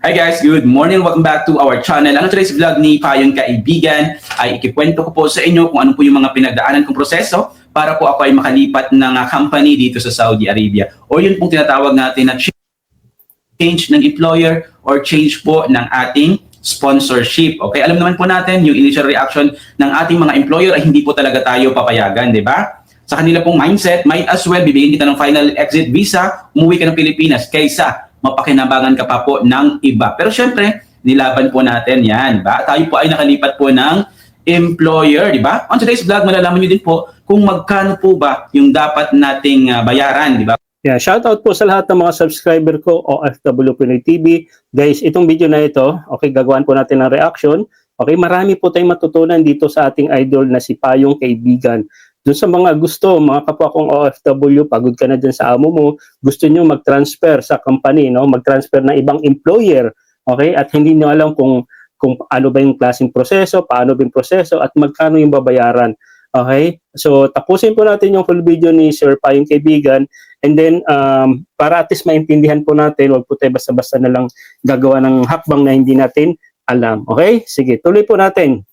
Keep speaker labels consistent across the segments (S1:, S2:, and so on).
S1: Hi guys, good morning. Welcome back to our channel. Ano today's vlog ni Payong Kaibigan ay ikikwento ko po sa inyo kung ano po yung mga pinagdaanan kong proseso para po ako ay makalipat ng ah, company dito sa Saudi Arabia. O yun pong tinatawag natin na change ng employer or change po ng ating sponsorship. Okay, alam naman po natin yung initial reaction ng ating mga employer ay hindi po talaga tayo papayagan, di ba? Sa kanila pong mindset, might as well bibigyan kita ng final exit visa, umuwi ka ng Pilipinas kaysa mapakinabangan ka pa po ng iba. Pero syempre, nilaban po natin yan, ba? Tayo po ay nakalipat po ng employer, di ba? On today's vlog, malalaman nyo din po kung magkano po ba yung dapat nating ah, bayaran, di ba?
S2: Yeah, shout out po sa lahat ng mga subscriber ko OFW Pinoy TV. Guys, itong video na ito, okay, gagawin po natin ng reaction. Okay, marami po tayong matutunan dito sa ating idol na si Payong Kaibigan. Doon sa mga gusto, mga kapwa kong OFW, pagod ka na dyan sa amo mo, gusto nyo mag-transfer sa company, no? mag-transfer ng ibang employer, okay? At hindi nyo alam kung kung ano ba yung klaseng proseso, paano ba yung proseso, at magkano yung babayaran. Okay? So, tapusin po natin yung full video ni Sir Payong Kaibigan And then, um, para at least maintindihan po natin, wag po tayo basta-basta na lang gagawa ng hakbang na hindi natin alam. Okay? Sige, tuloy po natin.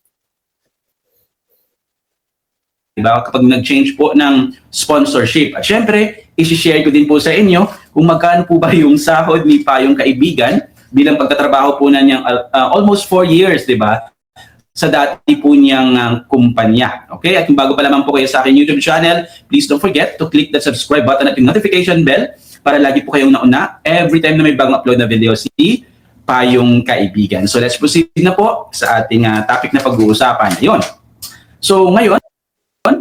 S1: Diba? Kapag nag-change po ng sponsorship. At syempre, isi-share ko din po sa inyo kung magkano po ba yung sahod ni Payong Kaibigan bilang pagtatrabaho po na niyang uh, uh, almost 4 years, di ba? Sa dati po niyang uh, kumpanya. Okay? At bago pa lamang po kayo sa aking YouTube channel, please don't forget to click the subscribe button at yung notification bell para lagi po kayong nauna every time na may bagong upload na video si Payong Kaibigan. So let's proceed na po sa ating uh, topic na pag-uusapan. Ayun. So ngayon,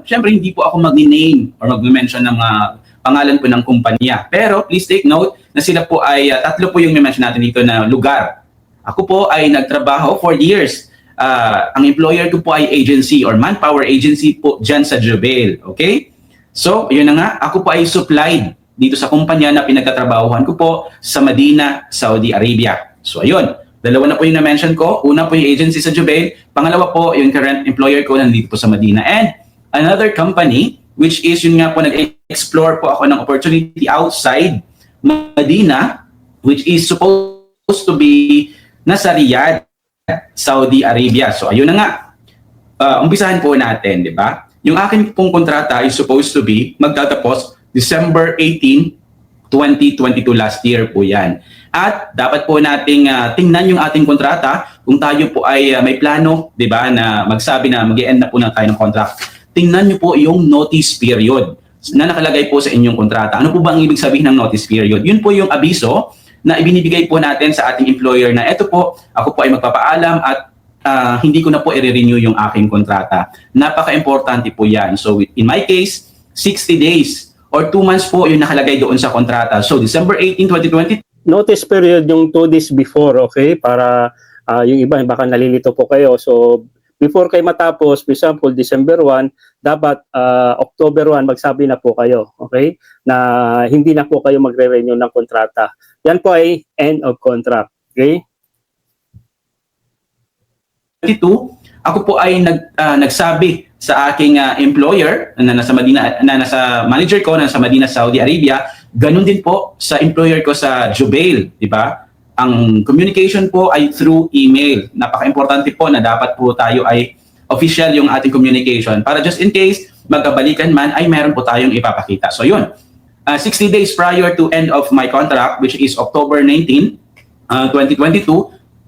S1: Siyempre, hindi po ako mag-name or mag-mention ng mga pangalan po ng kumpanya. Pero please take note na sila po ay uh, tatlo po yung mention natin dito na lugar. Ako po ay nagtrabaho for years. Uh, ang employer ko po ay agency or manpower agency po dyan sa Jubail. Okay? So, yun na nga. Ako po ay supplied dito sa kumpanya na pinagtatrabahuhan ko po sa Medina, Saudi Arabia. So, ayun. Dalawa na po yung na-mention ko. Una po yung agency sa Jubail. Pangalawa po yung current employer ko nandito po sa Medina. And another company, which is yun nga po nag-explore po ako ng opportunity outside Medina, which is supposed to be nasa Riyadh, Saudi Arabia. So ayun na nga, uh, umpisahan po natin, di ba? Yung akin pong kontrata is supposed to be magtatapos December 18, 2022 last year po yan. At dapat po nating uh, tingnan yung ating kontrata kung tayo po ay uh, may plano, 'di ba, na magsabi na mag-end na po na tayo ng contract tingnan nyo po yung notice period na nakalagay po sa inyong kontrata. Ano po ba ang ibig sabihin ng notice period? Yun po yung abiso na ibinibigay po natin sa ating employer na eto po, ako po ay magpapaalam at uh, hindi ko na po i-renew yung aking kontrata. Napaka-importante po yan. So in my case, 60 days or 2 months po yung nakalagay doon sa kontrata. So December 18, 2020,
S2: Notice period yung 2 days before, okay? Para uh, yung iba, baka nalilito po kayo. So, before kayo matapos, for example, December 1, dapat uh, October 1 magsabi na po kayo, okay? Na hindi na po kayo magre-renew ng kontrata. Yan po ay end of contract, okay?
S1: 22, ako po ay nag, uh, nagsabi sa aking uh, employer na nasa Medina na nasa manager ko na nasa Medina Saudi Arabia, ganun din po sa employer ko sa Jubail, di ba? Ang communication po ay through email. Napaka-importante po na dapat po tayo ay official yung ating communication para just in case magkabalikan man ay meron po tayong ipapakita. So yun, uh, 60 days prior to end of my contract which is October 19, uh, 2022,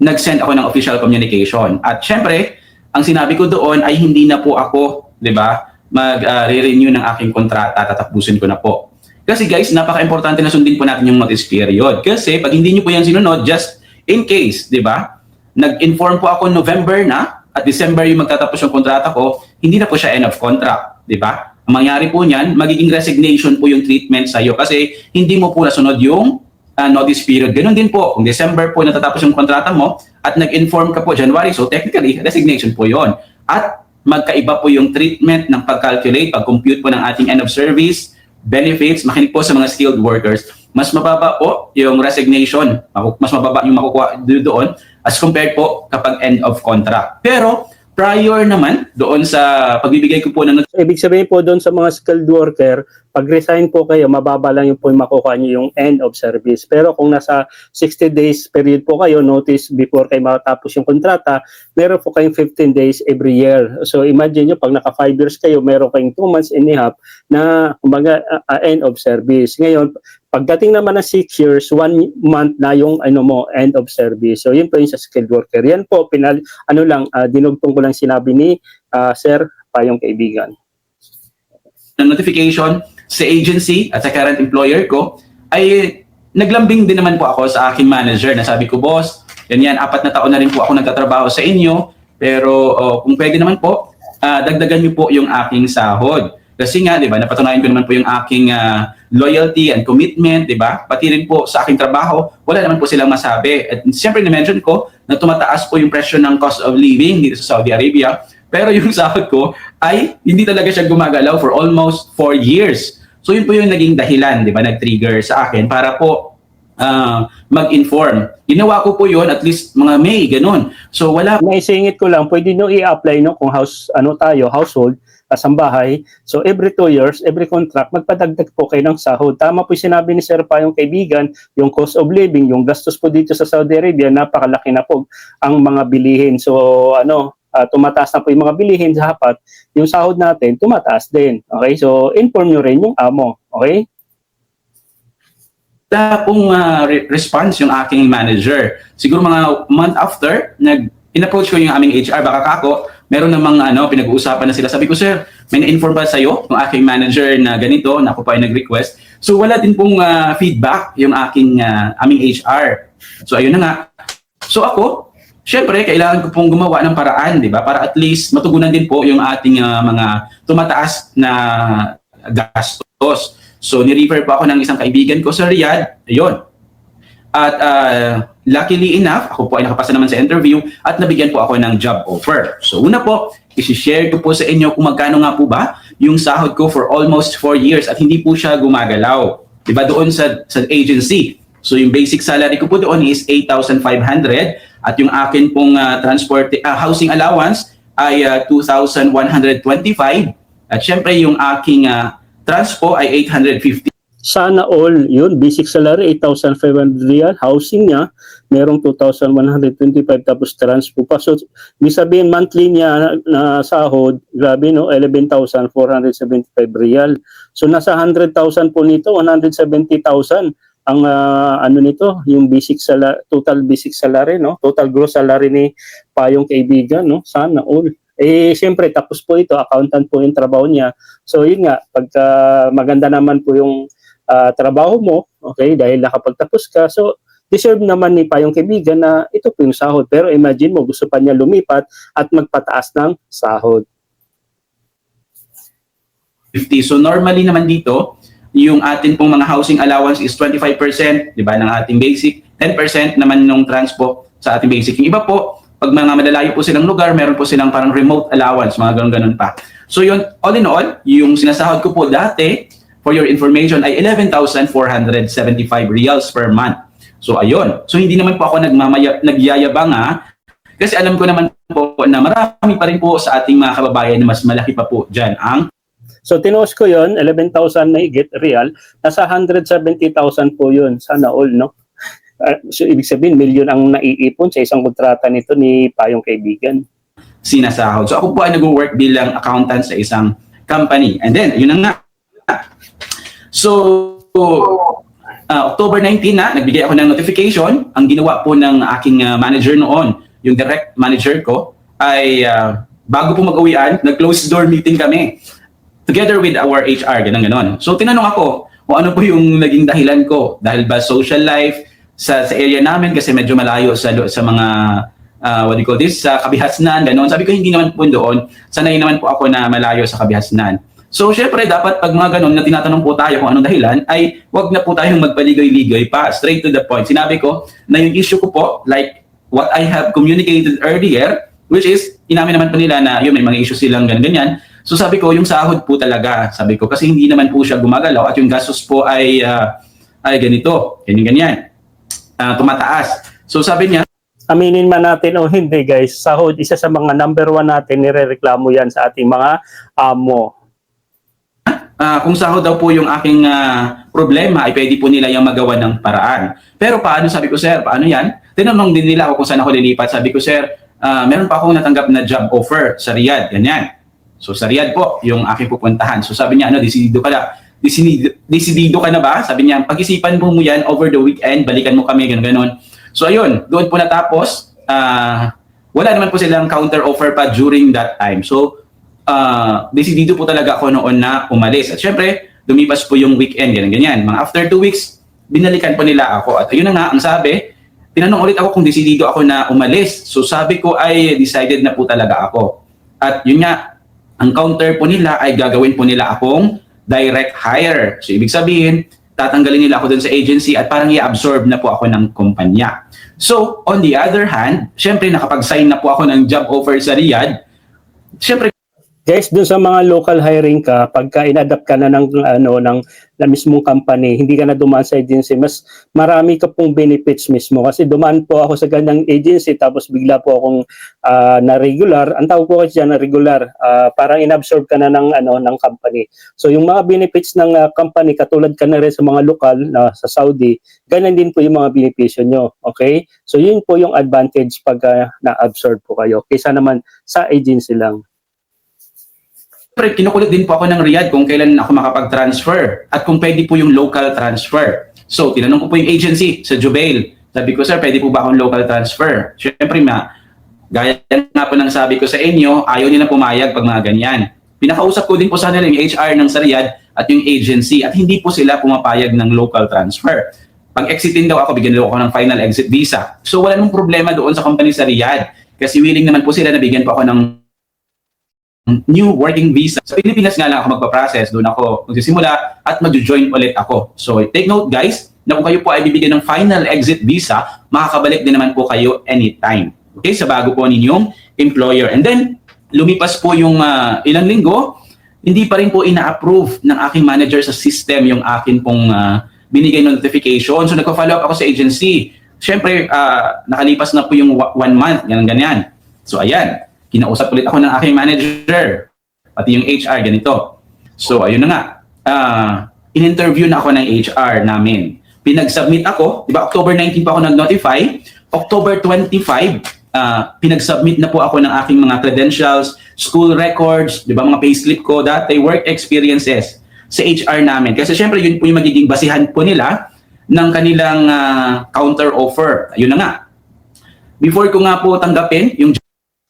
S1: nag-send ako ng official communication. At syempre, ang sinabi ko doon ay hindi na po ako, 'di ba, mag-renew uh, ng aking kontrata, tatapusin ko na po. Kasi guys, napaka-importante na sundin po natin yung notice period. Kasi pag hindi nyo po yan sinunod, just in case, di ba? Nag-inform po ako November na at December yung magtatapos yung kontrata ko, hindi na po siya end of contract, di ba? Ang mangyari po niyan, magiging resignation po yung treatment sa iyo kasi hindi mo po nasunod yung uh, notice period. Ganun din po, kung December po natatapos yung kontrata mo at nag-inform ka po January, so technically, resignation po yon At magkaiba po yung treatment ng pag-calculate, pag-compute po ng ating end of service, benefits, makinig po sa mga skilled workers, mas mababa po yung resignation, mas mababa yung makukuha doon as compared po kapag end of contract. Pero prior naman doon sa pagbibigay ko po ng
S2: ibig sabihin po doon sa mga skilled worker, pag resign po kayo, mababa lang yung po yung makukuha nyo yung end of service. Pero kung nasa 60 days period po kayo, notice before kayo matapos yung kontrata, meron po kayong 15 days every year. So imagine nyo, pag naka 5 years kayo, meron kayong 2 months and a half na kumbaga uh, end of service. Ngayon, pagdating naman ng 6 years, 1 month na yung ano mo, end of service. So yun po yung sa skilled worker. Yan po, pinal, ano lang, uh, dinugtong ko lang sinabi ni uh, Sir Payong Kaibigan.
S1: ng notification sa agency at sa current employer ko, ay naglambing din naman po ako sa aking manager na sabi ko, boss, yan yan, apat na taon na rin po ako nagtatrabaho sa inyo, pero oh, kung pwede naman po, ah, dagdagan niyo po yung aking sahod. Kasi nga, di ba, napatunayan ko naman po yung aking ah, loyalty and commitment, di ba? Pati rin po sa aking trabaho, wala naman po silang masabi. At siyempre, na-mention ko na tumataas po yung presyo ng cost of living dito sa Saudi Arabia. Pero yung sahod ko ay hindi talaga siya gumagalaw for almost four years. So yun po yung naging dahilan, di ba, nag-trigger sa akin para po ah, mag-inform. Ginawa ko po yun at least mga May, ganun. So wala
S2: Naisingit ko lang, pwede nyo i-apply no kung house ano tayo, household, kasambahay. So every two years, every contract, magpadagdag po kayo ng sahod. Tama po yung sinabi ni Sir pa yung kaibigan, yung cost of living, yung gastos po dito sa Saudi Arabia, napakalaki na po ang mga bilihin. So ano, ah, tumataas na po yung mga bilihin sa hapat, yung sahod natin, tumataas din. Okay? So inform nyo rin yung amo. Okay?
S1: wala pong ah, re- response yung aking manager. Siguro mga month after, nag in-approach ko yung aming HR, baka kako, meron namang ano, pinag-uusapan na sila. Sabi ko, sir, may na-inform ba sa'yo ng aking manager na ganito, na ako pa ay nag-request. So wala din pong ah, feedback yung aking ah, aming HR. So ayun na nga. So ako, syempre, kailangan ko pong gumawa ng paraan, di ba? Para at least matugunan din po yung ating ah, mga tumataas na gastos. So, ni-refer po ako ng isang kaibigan ko sa Riyadh. Ayun. At ah, luckily enough, ako po ay nakapasa naman sa interview at nabigyan po ako ng job offer. So, una po, isi-share ko po sa inyo kung magkano nga po ba yung sahod ko for almost 4 years at hindi po siya gumagalaw. Diba doon sa, sa agency. So, yung basic salary ko po doon is 8,500 at yung akin pong ah, transport, ah, housing allowance ay ah, 2,125 at syempre yung aking ah, transpo ay 850
S2: Sana all, yun, basic salary, 8,500 real. Housing niya, merong 2,125 tapos transpo pa. So, ibig sabihin, monthly niya na, na sahod, grabe no, 11,475 real. So, nasa 100,000 po nito, 170,000 ang ah, ano nito, yung basic salary, total basic salary, no? Total gross salary ni Payong Kaibigan, no? Sana all. Eh, siyempre, tapos po ito, accountant po yung trabaho niya. So, yun nga, pagka maganda naman po yung ah, trabaho mo, okay, dahil nakapagtapos ka, so, deserve naman ni Payong Kaibigan na ito po yung sahod. Pero imagine mo, gusto pa niya lumipat at magpataas ng sahod.
S1: 50. So normally naman dito, yung atin pong mga housing allowance is 25%, di ba, ng ating basic, 10% naman nung transpo sa ating basic. Yung iba po, pag mga malalayo po silang lugar, meron po silang parang remote allowance, mga ganun-ganun pa. So yun, all in all, yung sinasahod ko po dati, for your information, ay 11,475 reals per month. So ayun. So hindi naman po ako nagmamaya, nagyayabang ha, kasi alam ko naman po na marami pa rin po sa ating mga kababayan na mas malaki pa po dyan ang
S2: So tinuos ko yon 11,000 na higit real, nasa 170,000 po yun. Sana all, no? Ah, so ibig sabihin, million ang naiipon sa isang kontrata nito ni Payong Kaibigan.
S1: sinasahod. So ako po ay nag-work bilang accountant sa isang company. And then, yun na nga. So, uh, October 19 na, nagbigay ako ng notification. Ang ginawa po ng aking uh, manager noon, yung direct manager ko, ay uh, bago po mag-uwian, nag-close door meeting kami. Together with our HR, ganun ganon. So tinanong ako kung ano po yung naging dahilan ko. Dahil ba social life sa, sa area namin kasi medyo malayo sa, sa mga uh, what do you call this, sa kabihasnan, gano'n. Sabi ko, hindi naman po doon. Sanay naman po ako na malayo sa kabihasnan. So, syempre, dapat pag mga ganun na tinatanong po tayo kung anong dahilan, ay wag na po tayong magpaligoy-ligoy pa. Straight to the point. Sinabi ko na yung issue ko po, like what I have communicated earlier, which is, inamin naman po nila na yun, may mga issue silang ganyan-ganyan. So sabi ko, yung sahod po talaga, sabi ko, kasi hindi naman po siya gumagalaw at yung gastos po ay, ah, ay ganito, ganyan-ganyan, Ah, tumataas. So sabi niya,
S2: aminin man natin o hindi guys, sahod isa sa mga number one natin, nirereklamo yan sa ating mga amo.
S1: Ah, kung sahod daw po yung aking ah, problema, ay pwede po nila yung magawa ng paraan. Pero paano, sabi ko, sir, paano yan? Tinanong din nila ako kung saan ako lilipat. Sabi ko, sir, ah, meron pa akong natanggap na job offer sa Riyadh, ganyan. So sa Riyadh po, yung aking pupuntahan. So sabi niya, ano, desidido ka na. Desidido, desidido ka na ba? Sabi niya, pag-isipan mo mo yan over the weekend, balikan mo kami, ganun, ganun. So ayun, doon po natapos. ah, wala naman po silang counter offer pa during that time. So, ah desidido po talaga ako noon na umalis. At syempre, lumipas po yung weekend, ganyan, ganyan. Mga after two weeks, binalikan po nila ako. At ayun na nga, ang sabi, tinanong ulit ako kung desidido ako na umalis. So sabi ko ay decided na po talaga ako. At yun nga, ang counter po nila ay gagawin po nila akong direct hire. So ibig sabihin, tatanggalin nila ako dun sa agency at parang i-absorb na po ako ng kumpanya. So, on the other hand, syempre nakapag-sign na po ako ng job offer sa Riyadh. Syempre
S2: Guys, dun sa mga local hiring ka, pagka inadapt ka na ng ano ng na mismong company, hindi ka na dumaan sa agency, mas marami ka pong benefits mismo kasi dumaan po ako sa ganyang agency tapos bigla po akong ah, na regular, ang tawag ko kasi dyan na regular, ah, parang inabsorb ka na ng ano ng company. So yung mga benefits ng ah, company katulad ka na rin sa mga lokal na sa Saudi, ganyan din po yung mga benepisyo nyo. Okay? So yun po yung advantage pag ah, na-absorb po kayo kaysa naman sa agency lang.
S1: Siyempre, kinukulit din po ako ng Riyadh kung kailan ako makapag-transfer at kung pwede po yung local transfer. So, tinanong ko po yung agency sa Jubail. Sabi ko, sir, pwede po ba akong local transfer? Siyempre, ma, gaya nga po ng sabi ko sa inyo, ayaw nila pumayag pag mga ganyan. Pinakausap ko din po sa nila yung HR ng sa Riyadh at yung agency at hindi po sila pumapayag ng local transfer. Pag exitin daw ako, bigyan daw ako ng final exit visa. So, wala nung problema doon sa company sa Riyadh. Kasi willing naman po sila na bigyan po ako ng new working visa. Sa Pilipinas nga lang ako magpa-process, doon ako magsisimula at mag-join ulit ako. So take note guys, na kung kayo po ay bibigyan ng final exit visa, makakabalik din naman po kayo anytime. Okay, sa bago po ninyong employer. And then, lumipas po yung ah, ilang linggo, hindi pa rin po ina-approve ng aking manager sa system yung akin pong ah, binigay notification. So nagpa-follow up ako sa agency. Siyempre, ah, nakalipas na po yung one month, ganyan ganyan. So ayan, kinausap ulit ako ng aking manager, pati yung HR, ganito. So ayun na nga, Ah, in-interview na ako ng HR namin. Pinag-submit ako, di ba October 19 pa ako nag-notify, October 25, ah, pinag-submit na po ako ng aking mga credentials, school records, di ba mga payslip ko, dati work experiences sa HR namin. Kasi syempre yun po yung magiging basihan po nila ng kanilang ah, counter offer. Ayun na nga. Before ko nga po tanggapin yung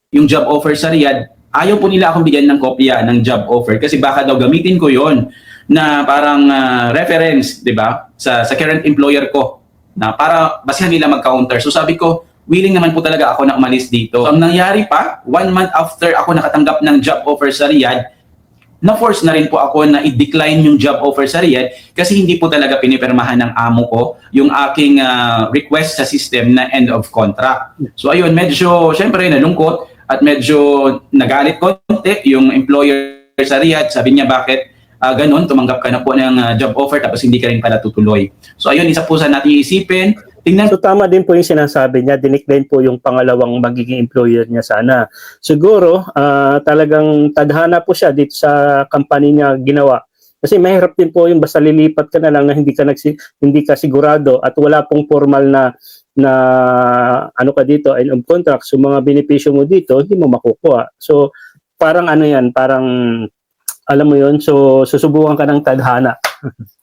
S1: yung job offer sa Riyadh, ayaw po nila akong bigyan ng kopya ng job offer kasi baka daw gamitin ko yon na parang ah, reference, 'di ba? Sa sa current employer ko na para basihan nila mag-counter. So sabi ko, willing naman po talaga ako na umalis dito. So, ang nangyari pa, one month after ako nakatanggap ng job offer sa Riyadh, na-force na rin po ako na i-decline yung job offer sa Riyadh kasi hindi po talaga pinipirmahan ng amo ko yung aking ah, request sa system na end of contract. So ayun, medyo, syempre, nalungkot at medyo nagalit konti yung employer sa Riyadh. Sabi niya, bakit ah, ganun, tumanggap ka na po ng ah, job offer tapos hindi ka rin pala tutuloy. So ayun, isa po sa natin isipin. Tingnan
S2: So tama din po yung sinasabi niya, dinecline po yung pangalawang magiging employer niya sana. Siguro ah, talagang tadhana po siya dito sa company niya ginawa. Kasi mahirap din po yung basta lilipat ka na lang na hindi ka nagsi, hindi ka sigurado at wala pong formal na na ano ka dito end of contract so mga benepisyo mo dito hindi mo makukuha. So parang ano yan, parang alam mo yon so susubukan ka ng tadhana.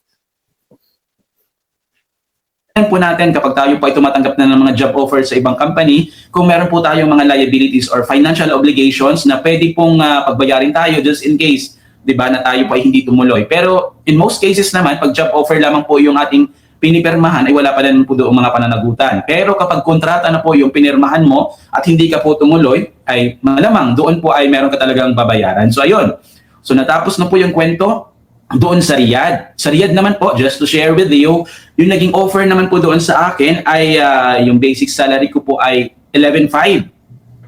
S1: po natin kapag tayo po ay tumatanggap na ng mga job offers sa ibang company, kung meron po tayong mga liabilities or financial obligations na pwede pong ah, pagbayarin tayo just in case, 'di ba, na tayo po ay hindi tumuloy. Pero in most cases naman, pag job offer lamang po yung ating pinipirmahan ay wala pa rin po doon mga pananagutan. Pero kapag kontrata na po yung pinirmahan mo at hindi ka po tumuloy, ay malamang doon po ay meron ka talagang babayaran. So ayun. So natapos na po yung kwento doon sa Riyadh. Sa Riyadh naman po, just to share with you, yung naging offer naman po doon sa akin ay ah, yung basic salary ko po ay 11.5.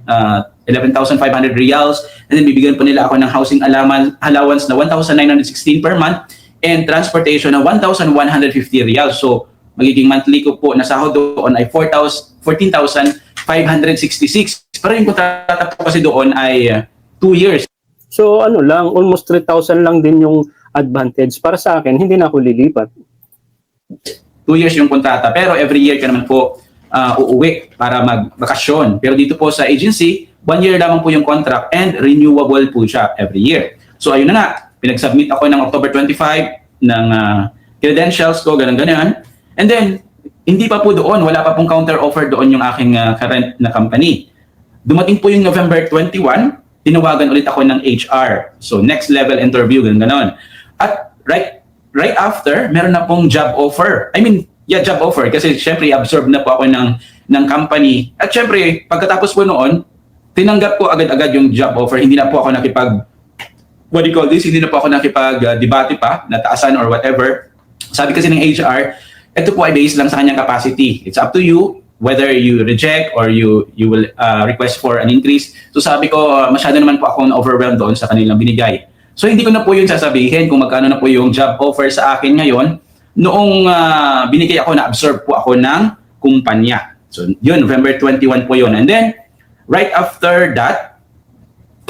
S1: Uh, 11,500 reals. And then bibigyan po nila ako ng housing allowance, allowance na 1,916 per month and transportation na 1,150 reals. So magiging monthly ko po na sahod doon ay 4,000 14,500 566. Pero yung kontrata po kasi doon ay 2 years.
S2: So ano lang, almost 3,000 lang din yung advantage. Para sa akin, hindi na ako lilipat.
S1: 2 years yung kontrata. Pero every year ka naman po ah, uuwi para magbakasyon. Pero dito po sa agency, 1 year lamang po yung contract and renewable po siya every year. So ayun na nga, pinag-submit ako ng October 25 ng ah, credentials ko, ganun-ganun. And then, hindi pa po doon, wala pa pong counter offer doon yung aking ah, current na company. Dumating po yung November 21, tinawagan ulit ako ng HR. So next level interview, ganun ganon. At right right after, meron na pong job offer. I mean, yeah, job offer kasi syempre absorb na po ako ng ng company. At syempre, pagkatapos po noon, tinanggap ko agad-agad yung job offer. Hindi na po ako nakipag what do you call this? Hindi na po ako nakipag-debate pa, nataasan or whatever. Sabi kasi ng HR, ito po ay based lang sa kanyang capacity. It's up to you whether you reject or you you will uh, request for an increase. So sabi ko, masyado naman po ako overwhelmed doon sa kanilang binigay. So hindi ko na po yun sasabihin kung magkano na po yung job offer sa akin ngayon. Noong uh, binigay ako, na-absorb po ako ng kumpanya. So yun, November 21 po yun. And then, right after that,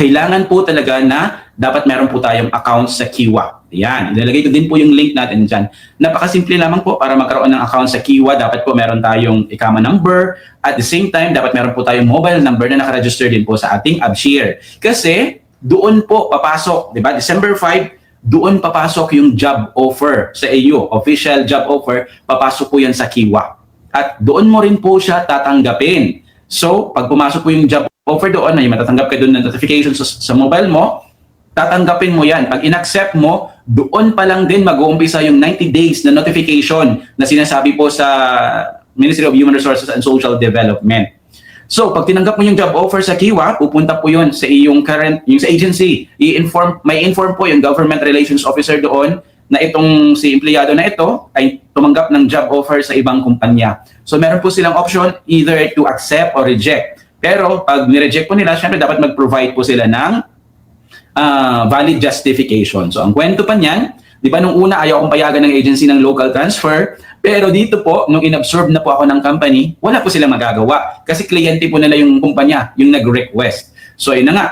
S1: kailangan po talaga na dapat meron po tayong account sa Kiwa. Yan, ilalagay ko din po yung link natin dyan. Napakasimple lamang po para magkaroon ng account sa Kiwa, dapat po meron tayong ikama number. At the same time, dapat meron po tayong mobile number na nakaregister din po sa ating AppShare. Kasi doon po papasok, di ba? December 5, doon papasok yung job offer sa iyo, official job offer, papasok po yan sa Kiwa. At doon mo rin po siya tatanggapin. So, pag pumasok po yung job offer doon, may matatanggap ka doon ng notification sa, sa mobile mo, tatanggapin mo yan. Pag in-accept mo, doon pa lang din mag-uumpisa yung 90 days na notification na sinasabi po sa Ministry of Human Resources and Social Development. So, pag tinanggap mo yung job offer sa Kiwa, pupunta po yun sa iyong current, yung sa agency. I-inform, may inform po yung government relations officer doon na itong si empleyado na ito ay tumanggap ng job offer sa ibang kumpanya. So, meron po silang option either to accept or reject. Pero pag nireject po nila, syempre dapat mag-provide po sila ng ah, valid justification. So ang kwento pa niyan, di ba nung una ayaw akong payagan ng agency ng local transfer, pero dito po, nung inabsorb na po ako ng company, wala po silang magagawa. Kasi kliyente po nila yung kumpanya, yung nag-request. So ayun na nga,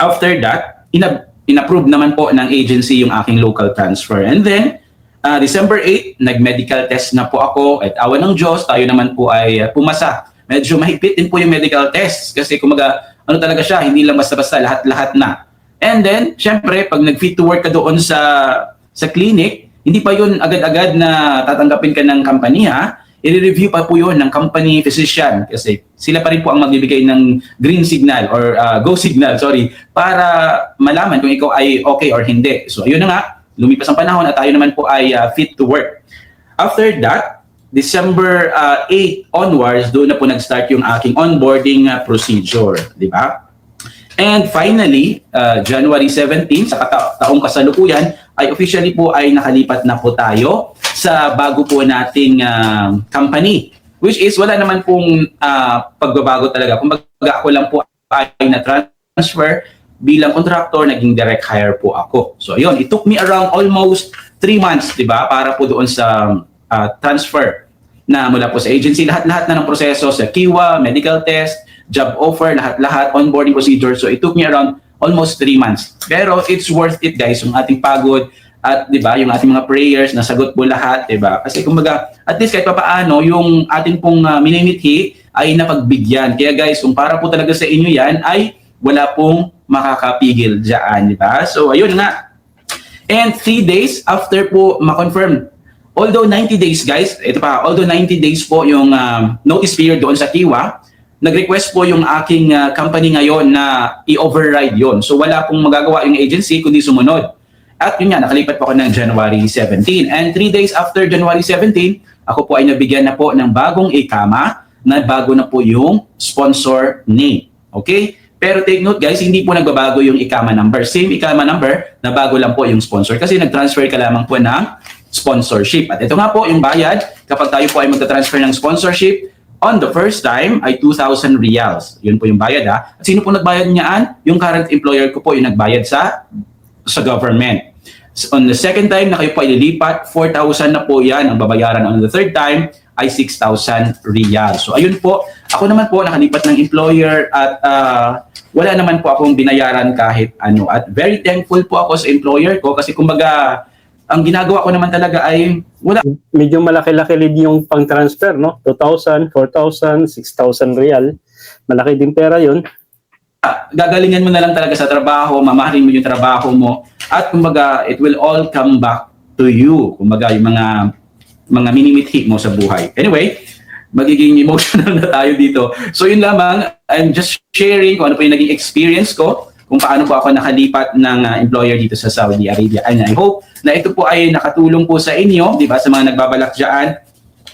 S1: after that, inab- inapprove naman po ng agency yung aking local transfer. And then, ah, December 8, nag-medical test na po ako. At awa ng Diyos, tayo naman po ay ah, pumasa. Medyo mahigpit din po yung medical test. Kasi kumaga, ano talaga siya, hindi lang basta-basta lahat-lahat na. And then, syempre, pag nag-fit to work ka doon sa sa clinic, hindi pa yun agad-agad na tatanggapin ka ng company ha. I-review pa po yun ng company physician kasi sila pa rin po ang magbibigay ng green signal or uh, go signal, sorry, para malaman kung ikaw ay okay or hindi. So, ayun na nga, lumipas ang panahon at tayo naman po ay uh, fit to work. After that, December uh, 8 onwards, doon na po nag-start yung aking onboarding uh, procedure, di ba? And finally, uh, January 17, sa kata- taong kasalukuyan, ay officially po ay nakalipat na po tayo sa bago po nating uh, company. Which is wala naman pong uh, pagbabago talaga. Kung ako lang po ay na-transfer bilang contractor, naging direct hire po ako. So ayun, it took me around almost 3 months, di ba, para po doon sa uh, transfer na mula po sa agency. Lahat-lahat na ng proseso sa Kiwa, medical test, job offer, lahat-lahat, onboarding procedure. So it took me around almost 3 months. Pero it's worth it guys, yung ating pagod at 'di ba, yung ating mga prayers nasagot po lahat, 'di ba? Kasi kumbaga, at least kahit papaano yung ating pong uh, minimithi ay napagbigyan. Kaya guys, kung para po talaga sa inyo 'yan ay wala pong makakapigil diyan, 'di ba? So ayun nga. And 3 days after po ma-confirm Although 90 days guys, ito pa, although 90 days po yung um, notice period doon sa Kiwa, nag-request po yung aking uh, company ngayon na i-override yon. So wala pong magagawa yung agency kundi sumunod. At yun nga, nakalipat po ako ng January 17. And 3 days after January 17, ako po ay nabigyan na po ng bagong ikama na bago na po yung sponsor name. Okay? Pero take note guys, hindi po nagbabago yung ikama number. Same ikama number, na bago lang po yung sponsor. Kasi nag-transfer ka lamang po ng sponsorship. At ito nga po yung bayad kapag tayo po ay magta-transfer ng sponsorship on the first time ay 2,000 reals. Yun po yung bayad ha. At sino po nagbayad niyaan? Yung current employer ko po yung nagbayad sa sa government. So, on the second time na kayo po ay lilipat, 4,000 na po yan ang babayaran. On the third time ay 6,000 riyal. So ayun po, ako naman po nakalipat ng employer at ah, wala naman po akong binayaran kahit ano. At very thankful po ako sa employer ko kasi kumbaga ang ginagawa ko naman talaga ay wala
S2: Medyo malaki-laki din yung pang-transfer, no? 2,000, 4,000, 6,000 real. Malaki din pera yun.
S1: gagalingan mo na lang talaga sa trabaho, mamahalin mo yung trabaho mo, at kumbaga, it will all come back to you. Kumbaga, yung mga mga minimithi mo sa buhay. Anyway, magiging emotional na tayo dito. So yun lamang, I'm just sharing kung ano po yung naging experience ko, kung paano po ako nakalipat ng uh, employer dito sa Saudi Arabia. And I hope na ito po ay nakatulong po sa inyo, di ba, sa mga nagbabalak dyan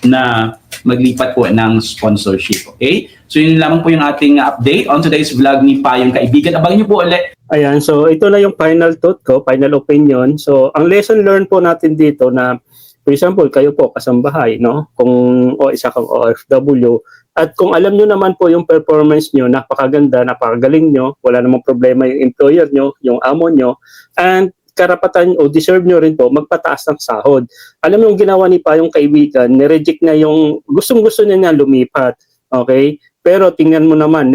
S1: na maglipat po ng sponsorship. Okay? So yun lamang po yung ating update on today's vlog ni Payong Kaibigan. Abangin niyo po ulit
S2: Ayan, so ito na yung final thought ko, final opinion. So, ang lesson learned po natin dito na, for example, kayo po kasambahay, no? Kung o isa kang OFW, at kung alam nyo naman po yung performance nyo, napakaganda, napakagaling nyo, wala namang problema yung employer nyo, yung amo nyo, and karapatan o deserve nyo rin po magpataas ng sahod. Alam yung ginawa ni pa yung kaibigan, nireject na yung gustong-gusto niya niya lumipat. Okay? Pero tingnan mo naman,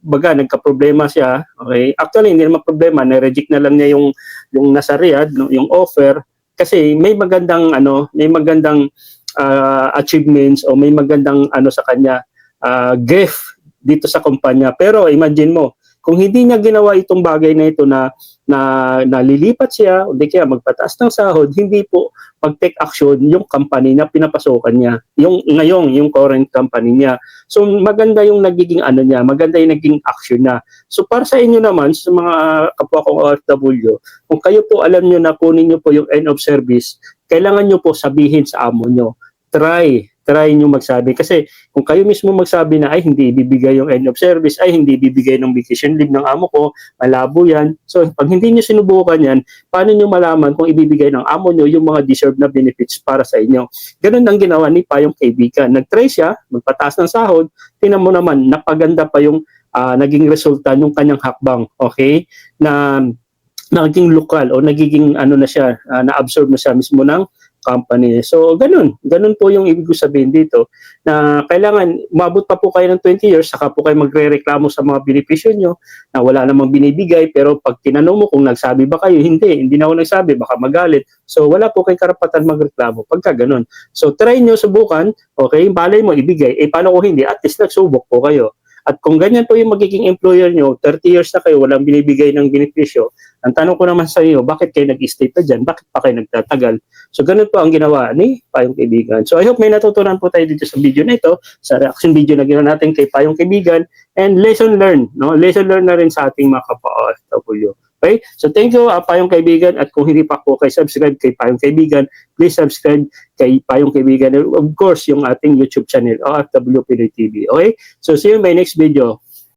S2: baga nagka-problema siya, okay? Actually hindi naman problema, na-reject na lang niya yung yung nasa Riyadh, yung offer kasi may magandang ano, may magandang ah, achievements o may magandang ano sa kanya ah, gift dito sa kumpanya. Pero imagine mo, kung hindi niya ginawa itong bagay na ito na na nalilipat siya o di kaya magpataas ng sahod, hindi po mag-take action yung company na pinapasukan niya. Yung ngayong, yung current company niya. So maganda yung nagiging ano niya, maganda yung naging action niya. So para sa inyo naman, sa mga kapwa kong OFW, kung kayo po alam niyo na kunin niyo po yung end of service, kailangan niyo po sabihin sa amo niyo. Try, try niyo magsabi. Kasi kung kayo mismo magsabi na ay hindi ibibigay yung end of service, ay hindi ibibigay ng vacation leave ng amo ko, malabo yan. So pag hindi niyo sinubukan yan, paano niyo malaman kung ibibigay ng amo niyo yung mga deserved na benefits para sa inyo? Ganun ang ginawa ni Payong kaibigan. Nag-try siya, magpataas ng sahod, tingnan mo naman, napaganda pa yung ah, naging resulta ng kanyang hakbang, okay? Na naging lokal o nagiging ano na siya, ah, na-absorb na siya mismo ng company. So, ganun. Ganun po yung ibig ko sabihin dito na kailangan, umabot pa po kayo ng 20 years, saka po kayo magre-reklamo sa mga benepisyo nyo na wala namang binibigay, pero pag tinanong mo kung nagsabi ba kayo, hindi, hindi na ako nagsabi, baka magalit. So, wala po kayong karapatan magreklamo pagka ganun. So, try nyo, subukan, okay, balay mo, ibigay. Eh, paano kung hindi? At least nagsubok po kayo. At kung ganyan po yung magiging employer nyo, 30 years na kayo, walang binibigay ng benepisyo, ang tanong ko naman sa iyo, bakit kayo nag-stay pa dyan? Bakit pa kayo nagtatagal? So, ganun po ang ginawa ni Payong Kaibigan. So, I hope may natutunan po tayo dito sa video na ito, sa reaction video na ginawa natin kay Payong Kaibigan, and lesson learned, no? Lesson learned na rin sa ating mga kapwa-OFW. Okay? So, thank you, uh, Payong Kaibigan, at kung hindi pa po kayo subscribe kay Payong Kaibigan, please subscribe kay Payong Kaibigan, and of course, yung ating YouTube channel, OFW Pinoy TV. Okay? So, see you in my next video.